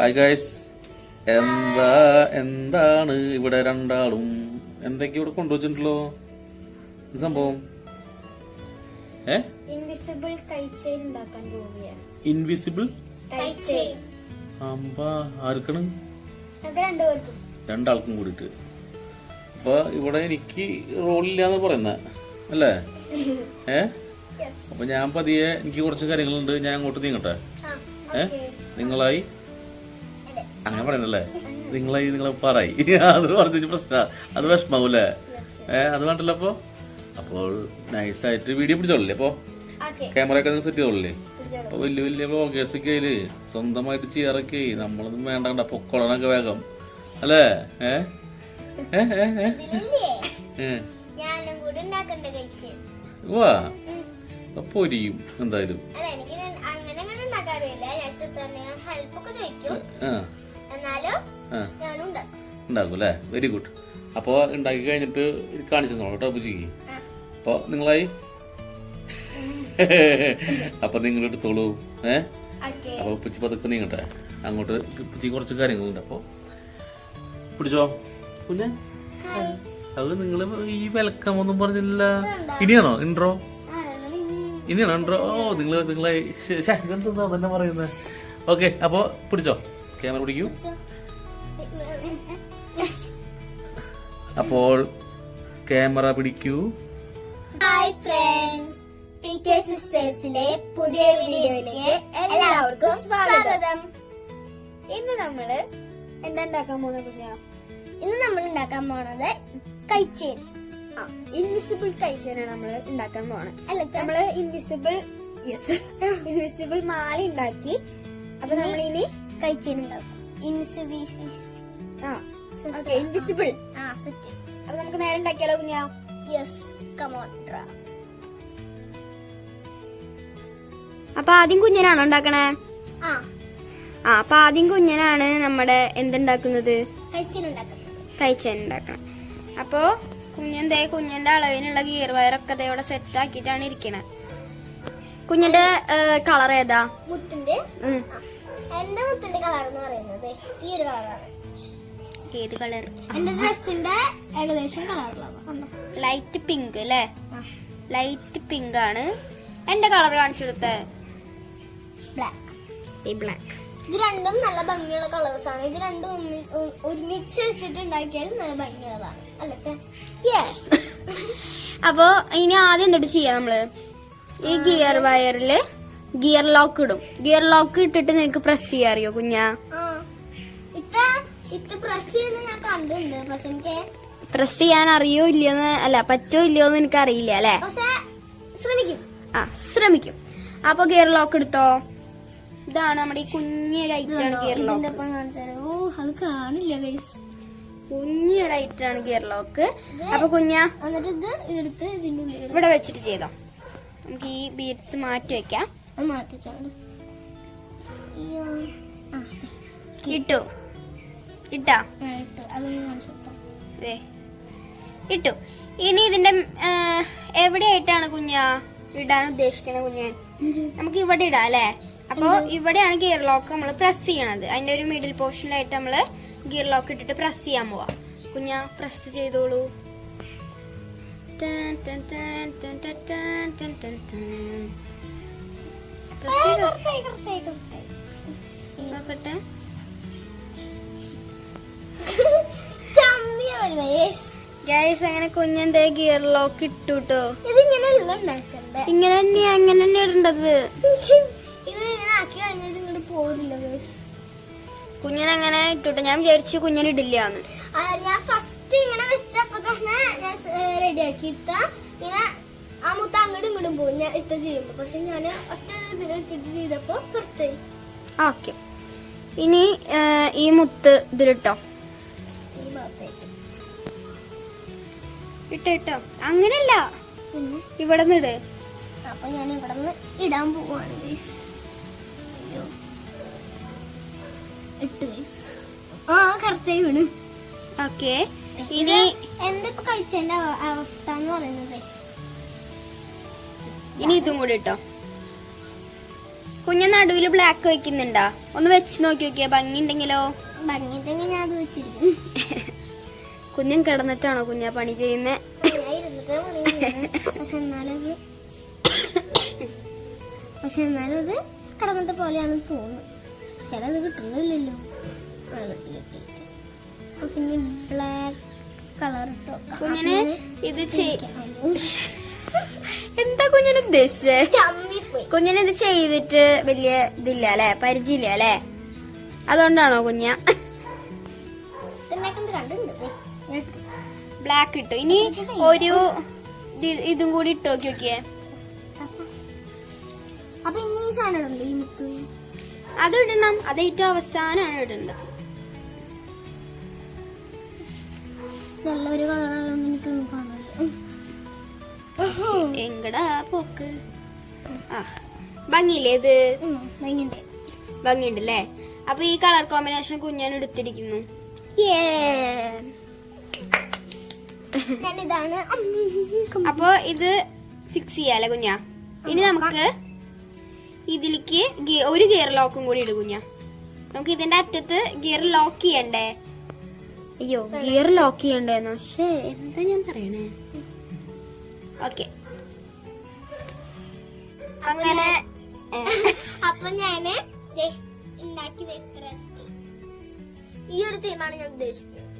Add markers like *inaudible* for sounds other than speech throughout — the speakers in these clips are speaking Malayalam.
ഹായ് ഗൈസ് എന്താ എന്താണ് ഇവിടെ രണ്ടാളും? എന്തൊക്കെ ഇവിടെ കൊണ്ടുവച്ചിട്ടുണ്ടല്ലോ എന്ത് സംഭവം? ഏ? ഇൻവിസിബിൾ കൈച്ചെയിൻ ഉണ്ടാക്കാൻ പോവുകയാണ്. ഇൻവിസിബിൾ കൈച്ചെയിൻ അമ്പ ആർക്കാണ്? രണ്ടാൾക്കും കൂടിയിട്ട്. അപ്പൊ ഇവിടെ എനിക്ക് റോളില്ലാന്ന് പറയുന്ന. അല്ലേ? *laughs* ഏ? യെസ് അപ്പൊ ഞാൻ പതിയെ എനിക്ക് കുറച്ച് കാര്യങ്ങളുണ്ട്. ഞാൻ അങ്ങോട്ട് നീങ്ങട്ടെ. ആ ഏ? നിങ്ങളായി. അങ്ങനെ പറയണല്ലേ നിങ്ങളെ നിങ്ങളെ പറയി. *laughs* അത് പറഞ്ഞ പ്രശ്നമാണ് അത് വിഷമാവൂലേ ഏ അത് വേണ്ടല്ലോ അപ്പോൾ അപ്പോൾ നൈസായിട്ട് വീഡിയോ പിടിച്ചോളില്ലേ അപ്പോൾ ക്യാമറ ഒക്കെ സെറ്റ് ചെയ്തോളില്ലേ? അപ്പോൾ വലിയ വലിയ ബ്ലോഗേഴ്സ് ഒക്കെ അതിൽ സ്വന്തമായിട്ട് ചെയ്യാറൊക്കെ നമ്മളൊന്നും വേണ്ട കണ്ട പൊക്കോളണൊക്കെ വേഗം. അല്ലേ? ഏഹ് വാ പൊരിയും എന്തായാലും. ആ. ഉണ്ടാക്കും അല്ലേ വെരി ഗുഡ് അപ്പോൾ ഉണ്ടാക്കി കഴിഞ്ഞിട്ട് കാണിച്ചു തന്നോളൂ കേട്ടോ ബുജിക്ക്. അപ്പോൾ നിങ്ങളായി? *laughs* അപ്പൊ നിങ്ങൾ എടുത്തോളൂ. ഏ? ഓക്കെ. അപ്പൊ ഉപ്പച്ചി പതുക്കെ നീങ്ങട്ടെ. അങ്ങോട്ട് ഉപ്പച്ചി കുറച്ച് കാര്യങ്ങളുണ്ട് അപ്പൊ. പിടിച്ചോ? കുഞ്ഞെ? അത് നിങ്ങൾ ഈ വെൽക്കം ഒന്നും പറഞ്ഞില്ല. ഇനിയാണോ ഇൻട്രോ ഇനിയാണോ ഇൻട്രോ ഓ നിങ്ങൾ നിങ്ങളെ ഇതെന്താ തന്നെ പറയുന്നത് ഓക്കെ അപ്പോൾ പിടിച്ചോ? ക്യാമറ പിടിക്കൂ. അപ്പോൾ ക്യാമറ പിടിക്കൂ. ഹായ് ഫ്രണ്ട്സ് പി കെ സിസ്റ്റേഴ്സിലെ പുതിയ വീഡിയോയിലേക്ക് എല്ലാവർക്കും സ്വാഗതം. ഇന്ന് നമ്മൾ എന്താ ഉണ്ടാക്കാൻ പോണത് കുഞ്ഞാ? ഇന്ന് നമ്മൾ ഉണ്ടാക്കാൻ പോണത് കൈച്ചേൻ. ഇൻവിസിബിൾ കൈച്ചേനാണ് നമ്മൾ ഉണ്ടാക്കാൻ പോണത്. അല്ല നമ്മൾ ഇൻവിസിബിൾ യെസ് ഇൻവിസിബിൾ മാല ഉണ്ടാക്കി അപ്പൊ നമ്മളിനി കൈച്ചേൻ ഉണ്ടാക്കും. ഇൻവിസിബിൾ അപ്പൊ നമുക്ക് നേരെ ഉണ്ടാക്കിയാലോ കുഞ്ഞാ? യെസ് കമോൺ അപ്പൊ ആദ്യം കുഞ്ഞനാണോ ഉണ്ടാക്കണേ? ആ. അപ്പൊ ആദ്യം കുഞ്ഞനാണ് നമ്മുടെ എന്തുണ്ടാക്കുന്നത്? കഴിച്ചൻ ഉണ്ടാക്കണം. അപ്പോ കുഞ്ഞെന്തേ കുഞ്ഞന്റെ അളവിനുള്ള ഗിയർ വയറൊക്കെ ഇവിടെ സെറ്റ് ആക്കിയിട്ടാണ് ഇരിക്കണേ. കുഞ്ഞന്റെ കളർ ഏതാ? മുത്തിന്റെ. എന്റെ മുത്തിന്റെ കളർ എന്ന് പറയുന്നത് ഈ ഒരു കളറാണ് ഏത് കളർ എന്റെ ഡ്രസ്സിന്റെ ഏകദേശം കളറുള്ളതാണ് ലൈറ്റ് പിങ്ക് അല്ലേ? ലൈറ്റ് പിങ്ക് ആണ്. എന്റെ കളർ കാണിച്ചു കൊടുത്തേ. ബ്ലാക്ക് ഈ ബ്ലാക്ക് ഇത് രണ്ടും നല്ല ഭംഗിയുള്ള കളേഴ്സ് ആണ്. ഇത് രണ്ടും ഒരുമിച്ച് വെച്ചിട്ട് ഉണ്ടാക്കിയാലും നല്ല ഭംഗിയുള്ളതാണ്. അല്ലേ യെസ് *laughs* അപ്പോ ഇനി ആദ്യം എന്തിട്ട് ചെയ്യാം നമ്മൾ? ഈ ഗിയർ വയറിൽ ഗിയർ ലോക്ക് ഇടും. ഗിയർ ലോക്ക് ഇട്ടിട്ട് നിനക്ക് പ്രസ് ചെയ്യാൻ അറിയോ കുഞ്ഞാ? പ്രസ് ചെയ്യാൻ അറിയോ ഇല്ലയോന്ന് അല്ല പറ്റോ ഇല്ലയോന്ന് എനിക്ക് അറിയില്ല അല്ലെ? ശ്രമിക്കും. ആ ശ്രമിക്കും. അപ്പൊ ഗിയർ ലോക്ക് എടുത്തോ? ഇതാണ് നമ്മുടെ ഈ കുഞ്ഞൊരു ഐറ്റം ആണ് ഗിയർ ലോക്ക് ഓ അത് കാണില്ല ഗൈസ് കുഞ്ഞൊരു ഐറ്റം ആണ് ഗിയർ ലോക്ക് അപ്പൊ കുഞ്ഞാ എന്നിട്ട് ഇത് എടുത്ത് ഇവിടെ വെച്ചിട്ട് ചെയ്തോ? നമുക്ക് ഈ ബീഡ്സ് മാറ്റി വെക്കാം. അത് ഇട്ടു. ഇട്ടാ? ഇട്ടു. കാണിച്ചു. ഇട്ടു. ഇനി ഇതിന്റെ എവിടെയായിട്ടാണ് കുഞ്ഞ ഇടാൻ ഉദ്ദേശിക്കുന്നത് കുഞ്ഞ? നമുക്ക് ഇവിടെ ഇടാം അല്ലേ? അപ്പൊ ഇവിടെയാണ് ഗിയർ ലോക്ക് നമ്മൾ പ്രസ് ചെയ്യണത്. അതിന്റെ ഒരു മിഡിൽ പോർഷനിലായിട്ട് നമ്മൾ ഗിയർ ലോക്ക് ഇട്ടിട്ട് പ്രസ് ചെയ്യാൻ പോവാ. കുഞ്ഞ പ്രസ് ചെയ്തോളൂ. ടൻ ടൻ ടൻ ടൻ ടൻ ടൻ ടൻ ടൻ. നോക്കട്ടെ. ഗൈസ് അങ്ങനെ കുഞ്ഞെന്റെ ഗിയർ ലോക്ക് ഇട്ടു കേട്ടോ ഇങ്ങനെ തന്നെയാ അങ്ങനെ തന്നെ ഇടേണ്ടത്. കുഞ്ഞിനെ അങ്ങനെ ഇട്ടോട്ടെ? ഞാൻ വിചാരിച്ചു കുഞ്ഞൻ ഇടില്ല ഞാൻ ഫസ്റ്റ് ഇങ്ങനെ വെച്ചപ്പോ തന്നെ ഞാൻ റെഡിയാക്കി ഇട്ട. പിന്നെ മുത്ത അങ്ങോട്ടും ഇങ്ങോട്ടും പോകും. ഞാൻ ഇത്ത ചെയ്യുമ്പോ. പക്ഷെ ഞാൻ ഒറ്റ വെച്ചിട്ട് ചെയ്തപ്പോ പുറത്തായി. ഓക്കെ. ഇനി ഈ മുത്ത് ഇതിലിട്ടോ? ഇട്ടോ ഇട്ടോ? അങ്ങനല്ല ഇവിടെ നിട് അപ്പൊ ഞാൻ ഇവിടെ നിന്ന് ഇടാൻ പോവാണ് ആ കറക്റ്റായി വീണ്. ഓക്കെ. ഇനി ഇപ്പൊ കഴിച്ചതിന്റെ അവസ്ഥ എന്ന് പറയുന്നത്? ഇനി ഇതും കൂടി ഇട്ടോ. കുഞ്ഞ നടുവിൽ ബ്ലാക്ക് വെക്കുന്നുണ്ടോ? ഒന്ന് വെച്ച് നോക്കി നോക്കിയാ ഭംഗി ഉണ്ടെങ്കിലോ ഭംഗിട്ടെങ്കിൽ ഞാൻ അത് വെച്ചിരിക്കും. കുഞ്ഞൻ കിടന്നിട്ടാണോ കുഞ്ഞ പണി ചെയ്യുന്നേ. പക്ഷെ എന്നാലും പക്ഷെ എന്നാലും അത് കടന്നത്തെ പോലെയാണെന്ന് തോന്നുന്നു. പക്ഷെ അത് കിട്ടുന്നില്ലല്ലോ. ആ, കിട്ടി കിട്ടി പിന്നെ ബ്ലാക്ക് കളർ ഇട്ടോ. കുഞ്ഞിനെ ഇത് ചെയ് എന്താ കുഞ്ഞിന് ഉദ്ദേശിച്ചേ? കുഞ്ഞിന് ഇത് ചെയ്തിട്ട് വലിയ ഇതില്ല അല്ലെ? പരിചയമില്ല അല്ലെ? അതുകൊണ്ടാണോ കുഞ്ഞ. ബ്ലാക്ക് ഇട്ടു. ഇനി ഒരു ഇത് കൂടി ഇട്ട് നോക്കി നോക്കിയേ. അപ്പൊ ഇനി ഈ സാധനം ഈ മുത്ത് അത് ഇടണം. അത് ഏറ്റവും അവസാനമാണ് ഇടേണ്ടത്. നല്ലൊരു കളർ എനിക്ക് എങ്കടാ പോക്ക്? ആ ഭംഗിയില്ലേ ഇത്? ഭംഗിയുണ്ട് ഭംഗിയുണ്ട്. അല്ലേ അപ്പൊ ഈ കളർ കോമ്പിനേഷൻ കുഞ്ഞാൻ എടുത്തിരിക്കുന്നു. *laughs* അപ്പൊ ഇത് ഫിക്സ് ചെയ്യാല്ലേ കുഞ്ഞാ? ഇനി നമുക്ക് ഇതിലേക്ക് ഒരു ഗിയർ ലോക്കും കൂടി ഇടും കുഞ്ഞാ. നമുക്ക് ഇതിന്റെ അറ്റത്ത് ഗിയർ ലോക്ക് ചെയ്യണ്ടേ? അയ്യോ ഗിയർ ലോക്ക് ചെയ്യണ്ടേന്നോ? പക്ഷേ എന്താ ഞാൻ പറയണേ? ഓക്കെ അങ്ങനെ അപ്പൊ ഞാൻ ഉണ്ടാക്കിയത് എത്ര ഈ ഒരു തീമാണ് ഞാൻ ഉദ്ദേശിക്കുന്നത്.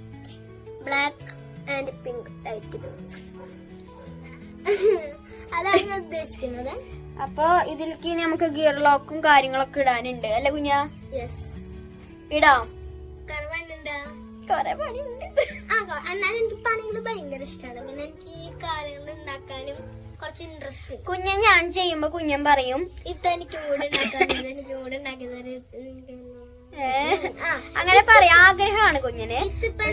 ബ്ലാക്ക് ആൻഡ് പിങ്ക് ലൈറ്റ് അതാണ് ഞാൻ ഉദ്ദേശിക്കുന്നത്. അപ്പൊ ഇതിലേക്ക് ഇനി നമുക്ക് ഗിയർ ലോക്കും കാര്യങ്ങളൊക്കെ ഇടാനുണ്ട്. അല്ലെ കുഞ്ഞാ? യെസ് ഇടാം. കൊറേ പണിയുണ്ട് ആ എന്നാലും എനിക്ക് പണികൾ ഭയങ്കര ഇഷ്ടമാണ് പിന്നെ എനിക്ക് ഈ കാര്യങ്ങൾ ഉണ്ടാക്കാനും കുറച്ച് ഇൻട്രസ്റ്റ് കുഞ്ഞൻ ഞാൻ ചെയ്യുമ്പോ കുഞ്ഞൻ പറയും ഇതെനിക്ക് എനിക്കും അങ്ങനെ പറയാം ആഗ്രഹമാണ് കുഞ്ഞന്.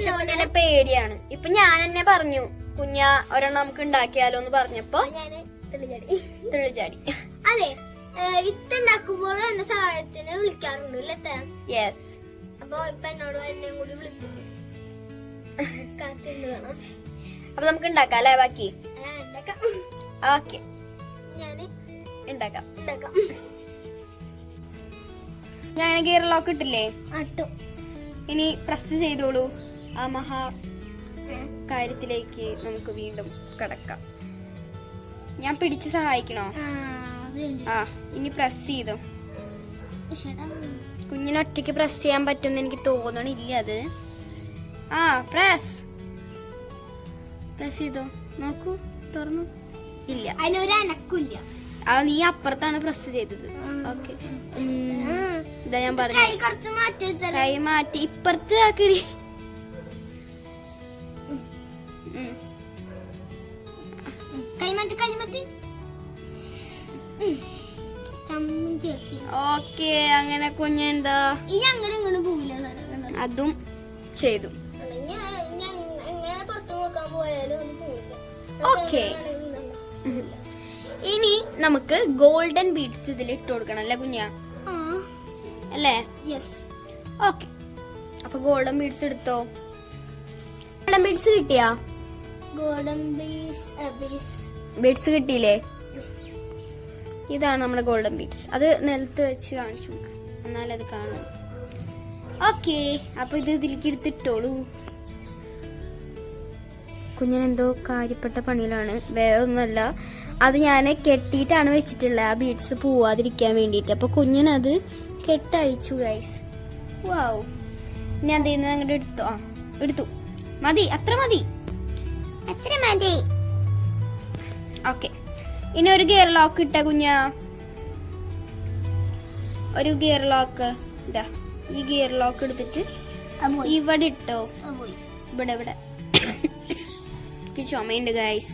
കുഞ്ഞനെ പേടിയാണ്. ഇപ്പൊ ഞാൻ എന്നെ പറഞ്ഞു കുഞ്ഞ ഒരെണ്ണം നമുക്ക് ഉണ്ടാക്കിയാലോ എന്ന് പറഞ്ഞപ്പോ തുള്ളിച്ചാടി അതെ ഏഹ് വിത്ത് ഉണ്ടാക്കുമ്പോൾ എന്നെ സഹായത്തിന് വിളിക്കാറുണ്ട് അല്ലേ യെസ് അപ്പൊ ഇപ്പൊ എന്നോട് എന്നെ കൂടി വിളിപ്പിക്കും. *laughs* അപ്പൊ നമുക്ക് ഉണ്ടാക്കാം അല്ലേ ബാക്കി? ഉണ്ടാക്കാം. ഓക്കെ. ഉണ്ടാക്കാം. ഞാൻ ഗിയർ ലോക്ക് ഇട്ടില്ലേ? ഇനി പ്രസ് ചെയ്തോളൂ. ആ മഹാ കാര്യത്തിലേക്ക് നമുക്ക് വീണ്ടും കടക്കാം. ഞാൻ പിടിച്ച് സഹായിക്കണോ? ആ ഇനി പ്രസ് ചെയ്തോ? കുഞ്ഞിന് ഒറ്റയ്ക്ക് പ്രസ് ചെയ്യാൻ പറ്റുമെന്ന് എനിക്ക് തോന്നണില്ല അത്. ആ പ്രസ് പ്രസ് ചെയ്തോ? നോക്കൂ തുറന്നു. ഇല്ല. അനക്കില്ല ആ നീ അപ്പുറത്താണ് പ്രസ് ചെയ്തത്. ഓക്കെ ഇതാ ഞാൻ പറഞ്ഞു കൈ മാറ്റി വെച്ചാൽ കൈ മാറ്റി. ഇപ്പുറത്ത് ആക്കിടി. ഓക്കെ അങ്ങനെ കുഞ്ഞെന്താ ഈ അങ്ങോട്ടും ഇങ്ങോട്ടും പോവില്ല അതും ചെയ്തു. ഞാൻ ഇനി നമുക്ക് ഗോൾഡൻ ബീഡ്സ് ഇതിൽ ഇട്ട് കൊടുക്കണം അല്ലേ കുഞ്ഞ? അല്ലേ? ഓക്കെ അപ്പൊ ഗോൾഡൻ ബീഡ്സ് എടുത്തോ? ഗോൾഡൻ ബീഡ്സ് കിട്ടിയാ? ഗോൾഡൻ ബീഡ്സ് ബീഡ്സ് കിട്ടിയില്ലേ? ഇതാണ് നമ്മുടെ ഗോൾഡൻ ബീഡ്സ് അത് നിലത്ത് വെച്ച് കാണിച്ചു. എന്നാലത് കാണാം. ഓക്കെ അപ്പൊ ഇത് ഇതിലേക്ക് എടുത്തിട്ടോളൂ. കുഞ്ഞിനെന്തോ കാര്യപ്പെട്ട പണിയിലാണ്. വേറെ ഒന്നുമല്ല അത് ഞാൻ കെട്ടിയിട്ടാണ് വെച്ചിട്ടുള്ളത്. ആ ബീഡ്സ് പോവാതിരിക്കാൻ വേണ്ടിയിട്ട്. അപ്പൊ കുഞ്ഞിനത് കെട്ടഴിച്ചു ഗൈസ് വാവ് ഞാൻ അതിൽ നിന്ന് അങ്ങോട്ട് എടുത്തു? ആ എടുത്തു. മതി അത്ര മതി. അത്ര മതി. ഓക്കെ ഇനി ഒരു ഗിയർ ലോക്ക് ഇട്ട കുഞ്ഞ. ഒരു ഗിയർ ലോക്ക് ഇതാ ഈ ഗിയർ ലോക്ക് എടുത്തിട്ട് ഇവിടെ ഇട്ടോ? ഇവിടെ ഇവിടെ. എനിക്ക് ചുമയുണ്ട് ഗൈസ്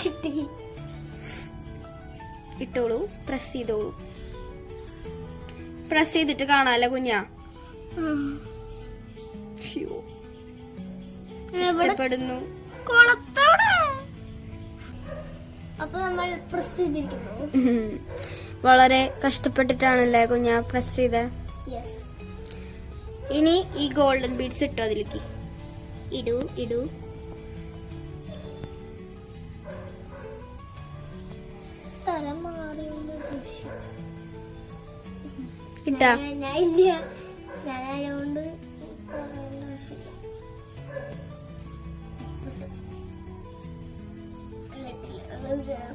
കിട്ടി. ഇട്ടോളൂ പ്രസ് ചെയ്തോളൂ. പ്രസ് ചെയ്തിട്ട് കാണാല്ലേ കുഞ്ഞാ? ഇഷ്ടപ്പെടുന്നു. വളരെ കഷ്ടപ്പെട്ടിട്ടാണല്ലേ കുഞ്ഞാ പ്രസ് ചെയ്ത? യെസ് ഇനി ഈ ഗോൾഡൻ ബീഡ്സ് ഇട്ടോ അതിലേക്ക്. ഇടൂ ഇടൂ. ഇട്ടാ. ഞാൻ- ഇല്ല.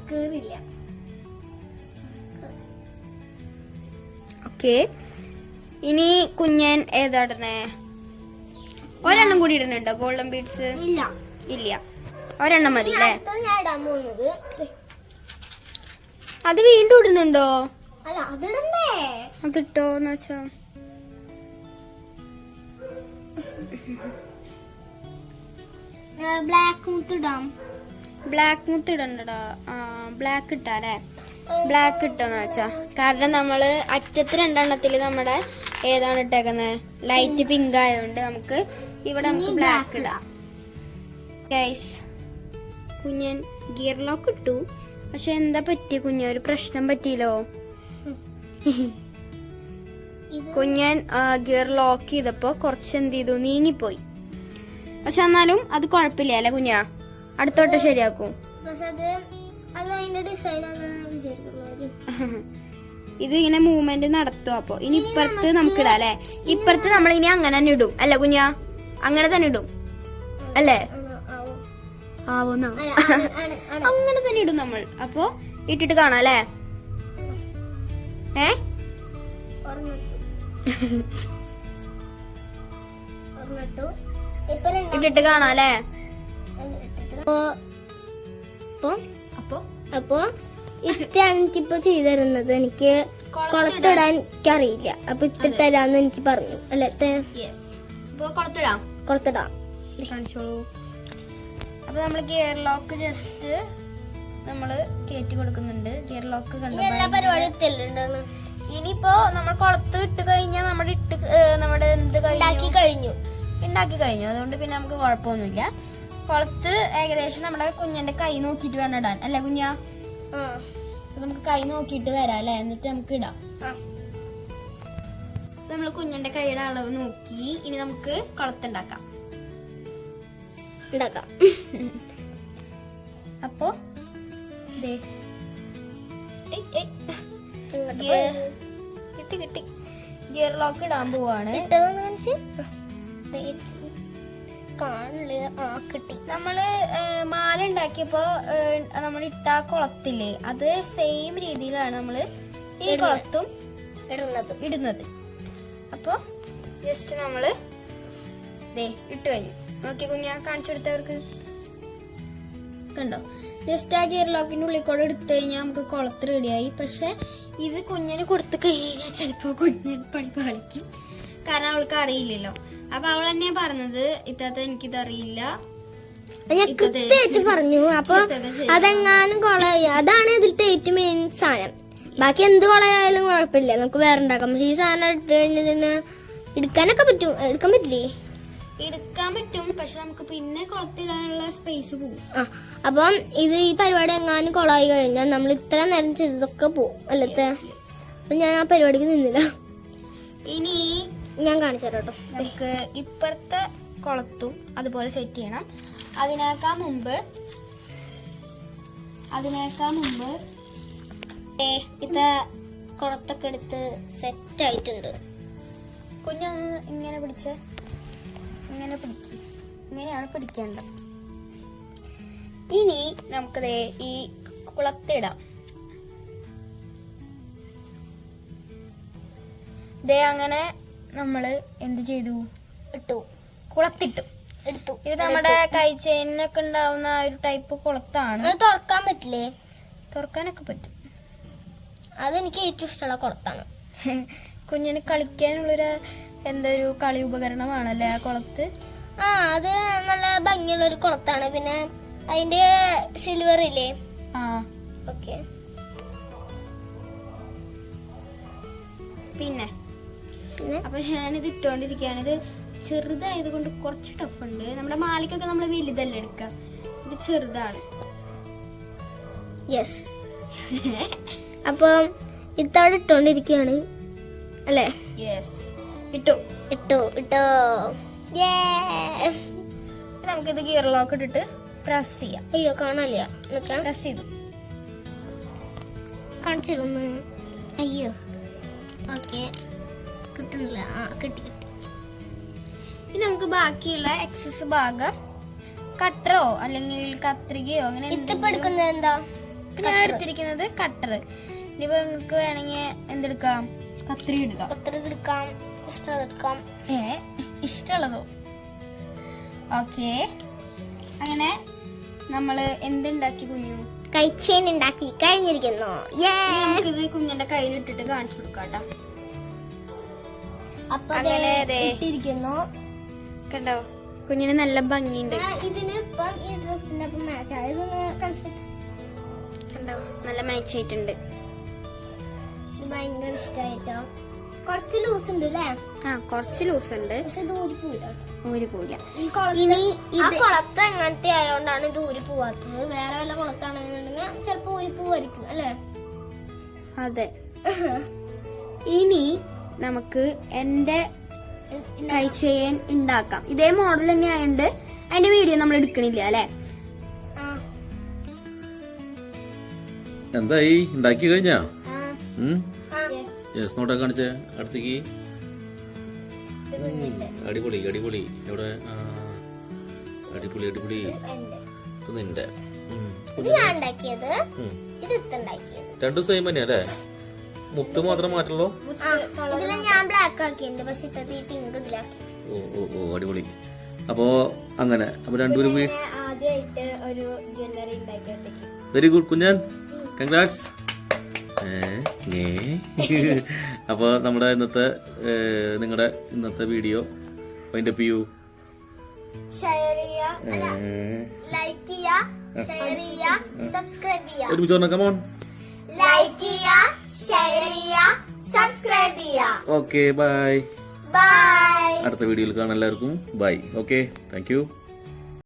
കേറില്ല ഓക്കെ ഇനി കുഞ്ഞൻ ഏതാടണേ ഒരെണ്ണം കൂടി ഇടുന്നുണ്ടോ ഗോൾഡൻ ബീഡ്സ് ഇല്ല. ഇല്ല. ഒരെണ്ണം മതി അല്ലേ? അത് വീണ്ടും ഇടുന്നുണ്ടോ? അതിട്ടോ എന്ന് വെച്ചാ. ബ്ലാക്ക് മുത്തിടാം ബ്ലാക്ക് മുത്ത് ഇടണ്ടടാ. ആ ബ്ലാക്ക് അല്ലേ? ബ്ലാക്ക് ഇട്ടോന്ന് വെച്ചാ. കാരണം നമ്മൾ അറ്റത്ത് രണ്ടെണ്ണത്തിൽ നമ്മുടെ ഏതാണ് ഇട്ടേക്കുന്നത് ലൈറ്റ് പിങ്ക് ആയതുകൊണ്ട് നമുക്ക് ഇവിടെ നമുക്ക് ബ്ലാക്ക് ഇടാം. ഗൈസ് കുഞ്ഞൻ ഗിയർ ലോക്ക് ഇട്ടു. പക്ഷെ എന്താ പറ്റി കുഞ്ഞ? ഒരു പ്രശ്നം പറ്റിയില്ലോ? കുഞ്ഞൻ ഗിയർ ലോക്ക് ചെയ്തപ്പോ കുറച്ച് എന്ത് ചെയ്തു? നീങ്ങിപ്പോയി. പക്ഷെ എന്നാലും അത് കുഴപ്പമില്ല അല്ലെ കുഞ്ഞ? അടുത്തോട്ട് ശരിയാക്കും. *laughs* ഇത് ഇങ്ങനെ മൂവ്മെന്റ് നടത്തും. അപ്പൊ ഇനി ഇപ്പുറത്ത് നമുക്ക് ഇടാം അല്ലെ? ഇപ്പുറത്ത് നമ്മൾ ഇനി അങ്ങനെ തന്നെ ഇടും. അല്ലെ കുഞ്ഞ? അങ്ങനെ തന്നെ ഇടും. അല്ലേ? ആവുന്ന? അങ്ങനെ തന്നെ ഇടും നമ്മൾ. അപ്പോ ഇട്ടിട്ട് കാണാം അല്ലേ? ഏ? ഇട്ടിട്ട് കാണാം അല്ലേ? അപ്പോ അപ്പോ അപ്പൊ ഇറ്റാണ് എനിക്കിപ്പോ ചെയ്തു തരുന്നത്. എനിക്ക് കുളത്തിടാൻ എനിക്കറിയില്ല. അപ്പൊ ഇത്തിട്ടരാന്ന് എനിക്ക് പറഞ്ഞു. അല്ലെ കുളത്തിടാം. കുളത്തിടാം. കാണിച്ചോളൂ. അപ്പൊ നമ്മൾ ഗിയർ ലോക്ക് ജസ്റ്റ് നമ്മൾ കയറ്റി കൊടുക്കുന്നുണ്ട്. ഗിയർ ലോക്ക് കണ്ടു ഇനിയിപ്പോ നമ്മൾ കുളത്ത് ഇട്ട് കഴിഞ്ഞാൽ നമ്മുടെ ഇട്ട് നമ്മുടെ എന്ത് ഉണ്ടാക്കി കഴിഞ്ഞു. കഴിഞ്ഞു ഉണ്ടാക്കി കഴിഞ്ഞു. അതുകൊണ്ട് പിന്നെ നമുക്ക് കുഴപ്പമൊന്നുമില്ല. കുളത്ത് ഏകദേശം നമ്മുടെ കുഞ്ഞിന്റെ കൈ നോക്കിട്ട് വേണം ഇടാൻ. അല്ലേ കുഞ്ഞാ? നമുക്ക് കൈ നോക്കിയിട്ട് വരാം അല്ലേ? എന്നിട്ട് നമുക്ക് ഇടാം. നമ്മൾ കുഞ്ഞിന്റെ കൈയുടെ അളവ് നോക്കി. ഇനി നമുക്ക് കുളത്തുണ്ടാക്കാം ഉണ്ടാക്കാം അപ്പോ കിട്ടി കിട്ടി. ഗിയർ ലോക്ക് ഇടാൻ പോവാണ്. ഇട്ടതൊന്ന് കാണിച്ച്? കാണില്ല? ആ കിട്ടി. നമ്മൾ മാല ഉണ്ടാക്കിയപ്പോ നമ്മൾ ഇട്ട കുളത്തില്ലേ അത് സെയിം രീതിയിലാണ് നമ്മൾ ഈ. കുളത്തും ഇടുന്നത്. ഇടുന്നത്. അപ്പൊ ജസ്റ്റ് നമ്മൾ ഇട്ട് കഴിഞ്ഞു. നോക്കി കുഞ്ഞാ കാണിച്ചു കൊടുത്തവർക്ക്. കണ്ടോ? ജസ്റ്റ് ആ ഗിയർ ലോക്കിന്റെ ഉള്ളിൽ കൂടെ എടുത്തു കഴിഞ്ഞാൽ നമുക്ക് കുളത്ത് റെഡിയായി പക്ഷെ ഇത് കുഞ്ഞിന് കൊടുത്തു കഴിഞ്ഞാൽ ചിലപ്പോ കുഞ്ഞിന് പണി പാലിക്കും കാരണം അവൾക്ക് അറിയില്ലല്ലോ. അപ്പൊ അവൾ തന്നെ പറഞ്ഞത് ഇത്തത്തെ ഞാൻ കൃത്യമായിട്ട് പറഞ്ഞു. അപ്പൊ. അതെങ്ങാനും കൊളയ അതാണ് ഇതിലത്തെ ഏറ്റവും മെയിൻ സാധനം. ബാക്കി എന്ത് കൊളയായാലും കുഴപ്പമില്ല. നമുക്ക് വേറെ ഉണ്ടാക്കാം. പക്ഷെ ഈ സാധനം ഇട്ട് കഴിഞ്ഞതിന് എടുക്കാനൊക്കെ പറ്റും. എടുക്കാൻ പറ്റില്ലേ? എടുക്കാൻ പറ്റും. പക്ഷെ നമുക്ക് പിന്നെ കുളത്തിടാനുള്ള സ്പേസ് പോകും ആ അപ്പം ഇത് ഈ പരിപാടി എങ്ങാനും കൊളായി കഴിഞ്ഞാൽ നമ്മൾ ഇത്ര നേരം ചെയ്തതൊക്കെ പോകും അല്ലത്തെ അപ്പൊ ഞാൻ ആ പരിപാടിക്ക് നിന്നില്ല. ഇനി ഞാൻ കാണിച്ചു തരാം കേട്ടോ. നമുക്ക് ഇപ്പുറത്തെ കുളത്തും അതുപോലെ സെറ്റ് ചെയ്യണം. അതിനേക്കാൾ മുമ്പ് അതിനേക്കാൾ മുമ്പ് ഇപ്പൊ കുളത്തൊക്കെ എടുത്ത് സെറ്റ് ആയിട്ടുണ്ട്. കുഞ്ഞൊന്ന് ഇങ്ങനെ പിടിച്ച്. ഇങ്ങനെ പിടിക്കും. ഇങ്ങനെയാണ് പിടിക്കേണ്ടത്. ഇനി നമുക്കത് ഈ കുളത്തിടാം ദേ അങ്ങനെ നമ്മൾ എന്ത് ചെയ്തു? ഇട്ടു. കുളത്തിട്ടു. എടുത്തു. ഇത് നമ്മുടെ കൈ ചെയിനൊക്കെ ഉണ്ടാവുന്ന ഒരു ടൈപ്പ് കുളത്താണ്. തുറക്കാൻ പറ്റില്ലേ? തുറക്കാനൊക്കെ പറ്റും. അതെനിക്ക് ഏറ്റവും ഇഷ്ടമുള്ള കുളത്താണ്. *laughs* കുഞ്ഞിന് കളിക്കാനുള്ളൊരു എന്തൊരു കളി ഉപകരണമാണല്ലേ ആ കുളത്ത്? ആ അത് നല്ല ഭംഗിയുള്ള ഒരു കുളത്താണ്. പിന്നെ അതിന്റെ സിൽവർ ഇല്ലേ? ആ. ഓക്കെ അപ്പൊ ഞാനിത് ഇട്ടോണ്ടിരിക്കുകയാണ്. ഇത് ചെറുതായത് കൊണ്ട് കുറച്ച് ടഫ് ഉണ്ട്. നമ്മുടെ മാലയ്ക്കൊക്കെ നമ്മൾ വലുതല്ല എടുക്കുക ഇത് ചെറുതാണ്. യെസ് അപ്പം ഇത്തവണ ഇട്ടോണ്ടിരിക്കുകയാണ്. അല്ലേ? യെസ് ഇട്ടു. ഇട്ടോ ഇട്ടോ. നമുക്കിത് ഗിയർ ലോക്ക് ഇട്ടിട്ട് പ്രസ് ചെയ്യാം. അയ്യോ കാണാനില്ല. പ്രസ് ചെയ്തു. കാണിച്ചിരുന്നു അയ്യോ. ഓക്കെ കിട്ടുന്നില്ല. ആ കിട്ടി കിട്ടി. ഇനി നമുക്ക് ബാക്കിയുള്ള എക്സസ് ഭാഗം കട്ടറോ അല്ലെങ്കിൽ കത്രികയോ അങ്ങനെ എത്തിപ്പെടുക്കുന്നത് എന്താ? ഞാൻ എടുത്തിരിക്കുന്നത് കട്ടർ ഇനിയിപ്പോ നിങ്ങൾക്ക് വേണമെങ്കിൽ എന്തെടുക്കാം? കത്രിക എടുക്കാം കത്രിക എടുക്കാം ഇഷ്ടം എടുക്കാം. ഏ ഇഷ്ടമുള്ളതോ? ഓക്കെ. അങ്ങനെ നമ്മൾ എന്തുണ്ടാക്കി കുഞ്ഞു? കൈച്ചേൻ ഉണ്ടാക്കി കഴിഞ്ഞിരിക്കുന്നു. ഇനി നമുക്കിത് കുഞ്ഞിന്റെ കയ്യിലിട്ടിട്ട് കാണിച്ചു കൊടുക്കാട്ടോ അപ്പൊ അങ്ങനെ ഇട്ടിരിക്കുന്നു. കണ്ടോ? കുഞ്ഞിന് നല്ല ഭംഗിയുണ്ട്. ഇതിന് ഇപ്പം ഈ ഡ്രസ്സിനൊപ്പം മാച്ച് കണ്ടോ? നല്ല മാച്ച് ആയിട്ടുണ്ട്. ഇത് ഭയങ്കര ഇഷ്ടമായിട്ടോ കുറച്ച് ലൂസ് ഉണ്ട് അല്ലേ ആ കുറച്ച് ലൂസ് ഉണ്ട്. പക്ഷെ പോയില്ല ഊരി പോവില്ല ഈ കുളത്ത് ഇനി ഈ ഇത് കുളത്ത് എങ്ങനത്തെ ആയതുകൊണ്ടാണ് ഇത് ഊരി പോവാത്തത്? വേറെ വല്ല കുളത്താണെന്നുണ്ടെങ്കിൽ ചിലപ്പോ ഊരി പോവായിരിക്കും അല്ലേ? അതെ. ഇനി നമുക്ക് എന്റെ കൈ ചെയിൻ ഉണ്ടാക്കാം. ഇതേ മോഡൽ തന്നെ ആയതുകൊണ്ട് അതിന്റെ വീഡിയോ നമ്മൾ എടുക്കണില്ല അല്ലെ? എന്തായി? ഉണ്ടാക്കി കഴിഞ്ഞാ? യെസ് നോട്ടാ കാണിച്ചേ അടുത്തേക്ക്. അടിപൊളി അടിപൊളി. എവിടെ? അടിപൊളി അടിപൊളി. നിന്റെ രണ്ടും സെയിം അല്ലേ? മുത്ത് മാത്രം മാറ്റുള്ളൂ ഇതിൽ ഞാൻ ബ്ലാക്ക് ആക്കിയിട്ടുണ്ട്. പക്ഷെ പിങ്ക് ഇതിലാക്കി. ഓ ഓ ഓ അടിപൊളി. അപ്പോ അങ്ങനെ അപ്പൊ രണ്ടുപേരും ആദ്യമായിട്ട് ഒരു ജ്വല്ലറി വെരി ഗുഡ് കുഞ്ഞാൻ. കൺഗ്രാറ്റ്സ് *laughs* അപ്പോൾ നമ്മുടെ ഇന്നത്തെ നിങ്ങളുടെ ഇന്നത്തെ വീഡിയോ അതിന്റെ പി യു ഒരുമിച്ച് പറഞ്ഞ കമോൺ ലൈക്ക് ചെയ്യുക ഷെയർ ചെയ്യുക സബ്സ്ക്രൈബ് ചെയ്യുക. ഓക്കെ ബൈ ബൈ അടുത്ത വീഡിയോയിൽ കാണാം എല്ലാവർക്കും. Bye okay thank you